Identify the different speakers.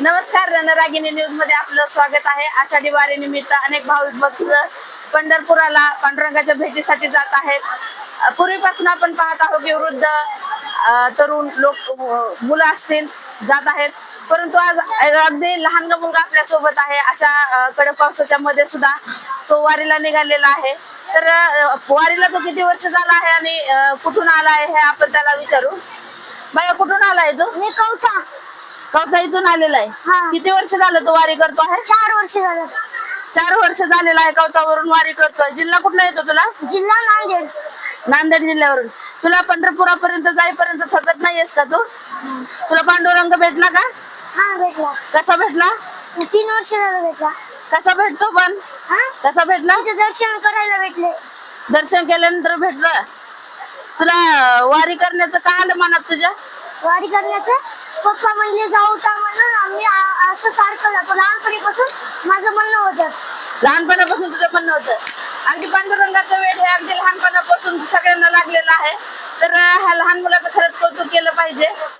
Speaker 1: नमस्कार रणरागिनी न्यूजमध्ये आपलं स्वागत आहे. आषाढी वारी निमित्त अनेक भाविक भक्त पंढरपुराला पांडुरंगाच्या भेटीसाठी जात आहेत. पूर्वीपासून आपण पाहत आहोत की वृद्ध तरुण लोक मुलं असतील जात आहेत. परंतु आज अगदी लहान मुलगा आपल्यासोबत आहे. अशा कडक पावसाच्या मध्ये सुद्धा तो वारीला निघालेला आहे. तर वारीला तो किती वर्ष झाला आहे आणि कुठून आला आहे हे आपण त्याला विचारू. बाया कुठून आलाय तो?
Speaker 2: मी कवता
Speaker 1: इथून आलेला आहे.
Speaker 2: हा.
Speaker 1: किती वर्ष झालं तो वारी करतो आहे?
Speaker 2: चार वर्ष झालं.
Speaker 1: चार वर्ष झालेला आहे कवतावरून वारी करतोय. जिल्हा कुठला येतो तुला?
Speaker 2: जिल्हा नांदेड.
Speaker 1: नांदेड जिल्ह्यावरून. तुला पंढरपुरापर्यंत जाईपर्यंत थकत नाहीयेस का तू? तुला पांडुरंग भेटला का?
Speaker 2: हा भेटला.
Speaker 1: कसा भेटला?
Speaker 2: तीन वर्ष झालं भेटला.
Speaker 1: कसा भेटतो पण?
Speaker 2: हा?
Speaker 1: कसा भेटला?
Speaker 2: तिथे दर्शन करायला भेटले.
Speaker 1: दर्शन केल्यानंतर भेटलं. तुला अं, वारी करण्याचं काय आलं मनात तुझ्या?
Speaker 2: वारी करण्याचं. पप्पा म्हणले जाऊ का म्हणून आम्ही आ- असं सारखं जातो. लहानपणीपासून माझं म्हणणं होतं.
Speaker 1: लहानपणापासून तुझं म्हणणं होतं. अगदी पांडुरंगाचं वेळ हे अगदी लहानपणापासून सगळ्यांना लागलेलं आहे. तर अं, ह्या लहान मुलाचं खरंच कौतुक केलं पाहिजे.